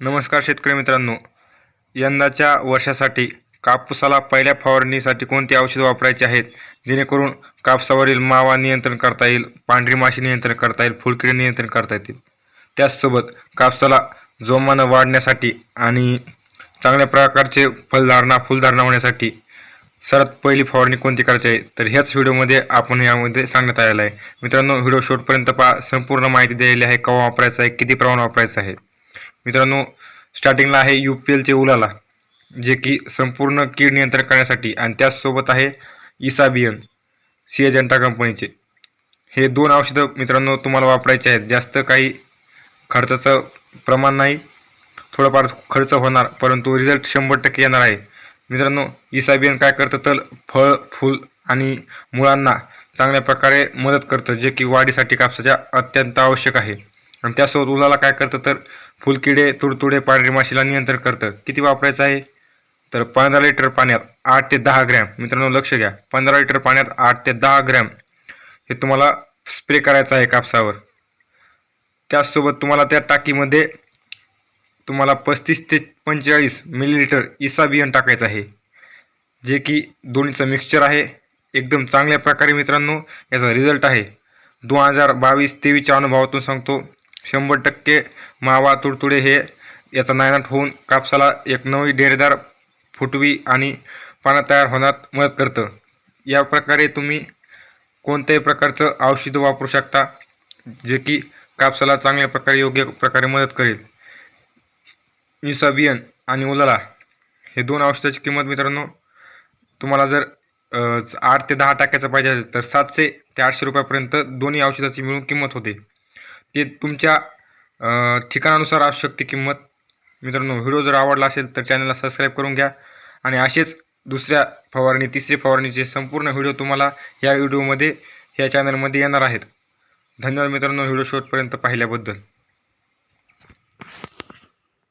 नमस्कार शेतकरी मित्रांनो. यंदाच्या वर्षासाठी कापूसाला पहिल्या फवारणीसाठी कोणती औषधं वापरायची आहेत? जेणेकरून कापसावरील मावा नियंत्रण करता येईल पांढरी माशी नियंत्रण करता येईल फुलकिडी नियंत्रण करता येतील. त्याचसोबत कापसाला जोमानं वाढण्यासाठी आणि चांगल्या प्रकारचे फलधारणा फुलधारणा होण्यासाठी सर्वात पहिली फवारणी कोणती करायची आहे? तर ह्याच व्हिडिओमध्ये आपण यामध्ये सांगण्यात आलेलं आहे. मित्रांनो व्हिडिओ शेवटपर्यंत पहा. संपूर्ण माहिती दिलेली आहे. केव्हा वापरायचं आहे? किती प्रमाण वापरायचं आहे? मित्रांनो स्टार्टिंगला आहे यू पी एलचे उलाला जे की संपूर्ण कीड नियंत्रण करण्यासाठी आणि त्याचसोबत आहे इसाबियन सी एजंटा कंपनीचे. हे दोन औषधं मित्रांनो तुम्हाला वापरायचे आहेत. जास्त काही खर्चाचं प्रमाण नाही थोडंफार खर्च होणार परंतु रिझल्ट शंभर टक्के येणार आहे. मित्रांनो इसाबियन काय करतं तर फळ फूल आणि मुळांना चांगल्या प्रकारे मदत करतं जे की वाढीसाठी कापसाच्या अत्यंत आवश्यक आहे. आणि त्यासोबत उलाला काय करतं तर फुलकिडे तुडतुडे पांढरी माशीला नियंत्रण करतं. किती वापरायचं आहे? तर पंधरा लिटर पाण्यात आठ ते दहा ग्रॅम. मित्रांनो लक्ष घ्या. पंधरा लिटर पाण्यात आठ ते दहा ग्रॅम हे तुम्हाला स्प्रे करायचं आहे कापसावर. त्याचसोबत तुम्हाला त्या टाकीमध्ये तुम्हाला पस्तीस ते पंचेचाळीस मिलीलिटर इसाबियन टाकायचं आहे. जे की दोन्हीचं मिक्सचर आहे. एकदम चांगल्या प्रकारे मित्रांनो याचा रिझल्ट आहे. दोन हजार बावीस तेवीसच्या अनुभवातून सांगतो. शंभर टक्के मावा तुडतुडे हे याचा नायनाट होऊन कापसाला एक नवी डेरेदार फुटवी आणि पानं तयार होण्यात मदत करतं. या प्रकारे तुम्ही कोणत्याही प्रकारचं औषध वापरू शकता जे की कापसाला चांगल्या प्रकारे योग्य प्रकारे मदत करेल. इसाबियन आणि उलाला हे दोन औषधाची किंमत मित्रांनो तुम्हाला जर आठ ते दहा टाक्याचं पाहिजे असेल तर सातशे ते आठशे रुपयापर्यंत दोन्ही औषधाची मिळून किंमत होते. ते तुमच्या ठिकाणानुसार असू शकते किंमत. मित्रांनो व्हिडिओ जर आवडला असेल तर चॅनलला सबस्क्राईब करून घ्या. आणि असेच दुसऱ्या फवारणी तिसरी फवारणीचे संपूर्ण व्हिडिओ तुम्हाला या व्हिडिओमध्ये या चॅनलमध्ये येणार आहेत. धन्यवाद मित्रांनो व्हिडिओ शेवटपर्यंत पाहिल्याबद्दल.